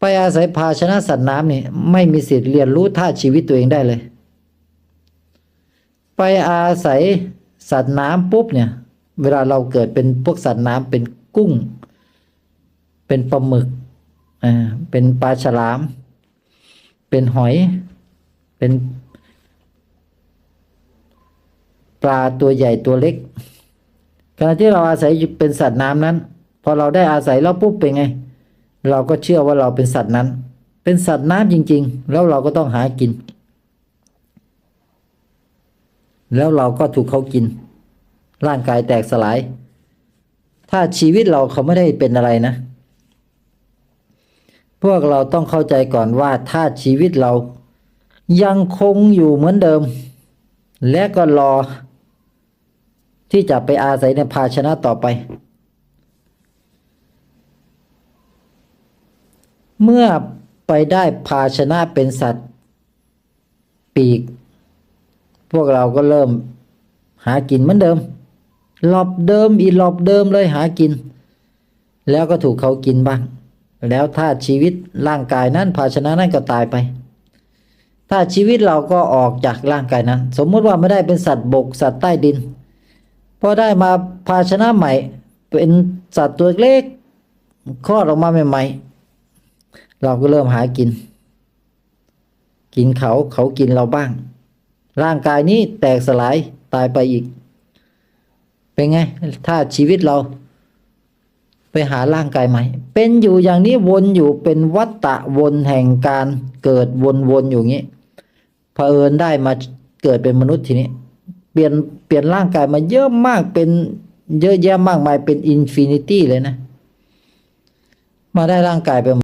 ไปอาศัยภาชนะสัตว์น้ำนี่ไม่มีสิทธิ์เรียนรู้ท่าชีวิตตัวเองได้เลย ไปอาศัยสัตว์น้ำปุ๊บเนี่ย เวลาเราเกิดเป็นพวกสัตว์น้ำเป็นกุ้ง เป็นปลาหมึกอ่าเป็นปลาฉลาม เป็นหอย เป็นปลาตัวใหญ่ตัวเล็กขณะที่เราอาศัยเป็นสัตว์น้ำนั้น พอเราได้อาศัยแล้วปุ๊บเป็นไง เราก็เชื่อว่าเราเป็นสัตว์นั้น เป็นสัตว์น้ำจริง ๆ แล้วเราก็ต้องหากิน แล้วเราก็ถูกเขากิน ร่างกายแตกสลาย ถ้าชีวิตเราเขาไม่ได้เป็นอะไรนะ พวกเราต้องเข้าใจก่อนว่าถ้าชีวิตเรายังคงอยู่เหมือนเดิม และก็รอที่จะไปอาศัยในภาชนะต่อไป เมื่อไปได้ภาชนะเป็นสัตว์ปีก พวกเราก็เริ่มหากินเหมือนเดิมหลบเดิมอีหลบเดิมเลยหากิน แล้วก็ถูกเขากินบ้าง แล้วถ้าชีวิตร่างกายนั้น ภาชนะนั้นก็ตายไป ถ้าชีวิตเราก็ออกจากร่างกายนั้น สมมติว่าไม่ได้เป็นสัตว์บกสัตว์ใต้ดินพอได้มาภาชนะใหม่ เป็นสัตว์ตัวเล็กคลอดออกมาใหม่ๆ เราก็เริ่มหากิน กินเขาเขากินเราบ้าง ร่างกายนี้แตกสลายตายไปอีก เป็นไง ถ้าชีวิตเรา ไปหาร่างกายใหม่ เป็นอยู่อย่างนี้วนอยู่เป็นวัฏฏะวนแห่งการเกิดวนๆอยู่งี้เผอิญได้มาเกิดเป็นมนุษย์ทีนี้ เปลี่ยนเปลี่ยนร่างกายมาเยอะมากเป็นเยอะแยะมากมายเป็นอินฟินิตี้เลยนะ มาได้ร่างกายเป็น